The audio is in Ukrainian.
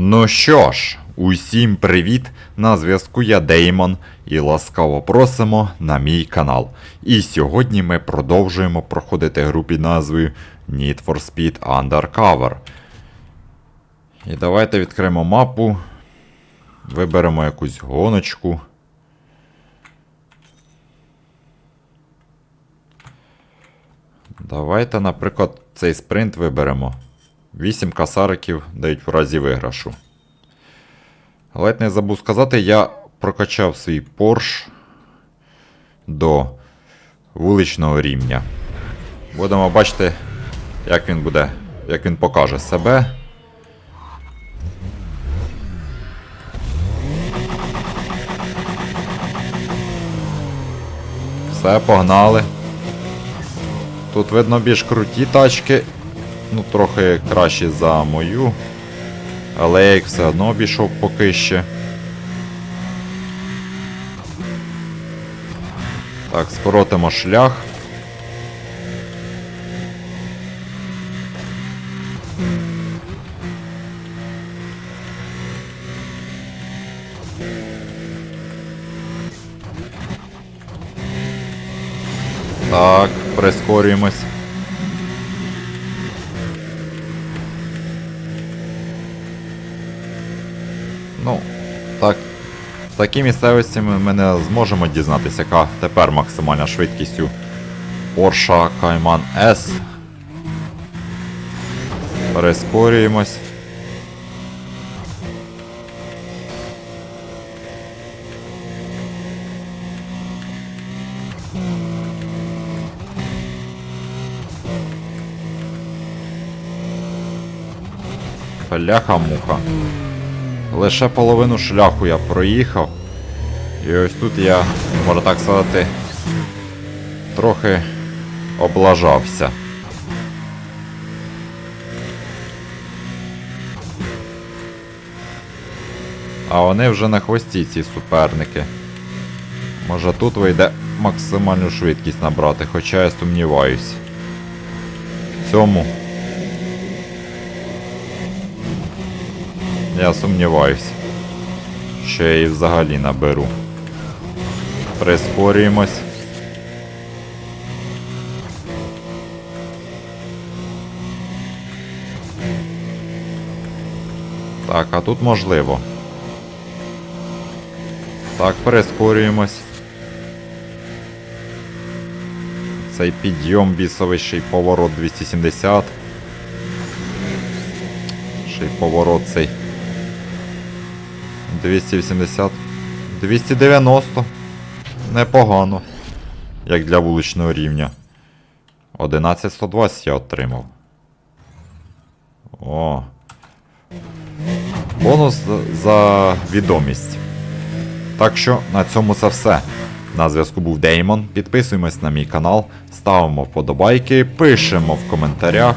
Ну що ж, усім привіт! На зв'язку я Деймон і ласкаво просимо на мій канал. І сьогодні ми продовжуємо проходити гру під назвою Need for Speed Undercover. І давайте відкриємо мапу. Виберемо якусь гоночку. Давайте, наприклад, цей спринт виберемо. 8 касариків дають в разі виграшу. Ледь не забув сказати, я прокачав свій Porsche до вуличного рівня. Будемо бачити, як він буде, як він покаже себе. Все, погнали. Тут видно більш круті тачки. Ну, трохи кращі за мою. Але я їх все одно обійшов поки ще. Так, скоротимо шлях. Так, прискорюємось. Ну, так. В такій місцевості ми, ми не зможемо дізнатися, яка тепер максимальна швидкість у Porsche Cayman S. Перескорюємось. Бляха-муха. Лише половину шляху я проїхав. І ось тут я, можна так сказати, трохи облажався. А вони вже на хвості ці суперники. Може тут вийде максимальну швидкість набрати, хоча я сумніваюсь. В цьому. Я сумніваюсь, що я її взагалі наберу. Прискорюємось. Так, а тут можливо. Так, перескорюємось. Цей підйом бісовий ще й поворот 270. Ще й поворот цей. 280. 290. Непогано. Як для вуличного рівня. 11120 я отримав. О. Бонус за- відомість. Так що на цьому це все. На зв'язку був Деймон. Підписуємось на мій канал, ставимо вподобайки, пишемо в коментарях.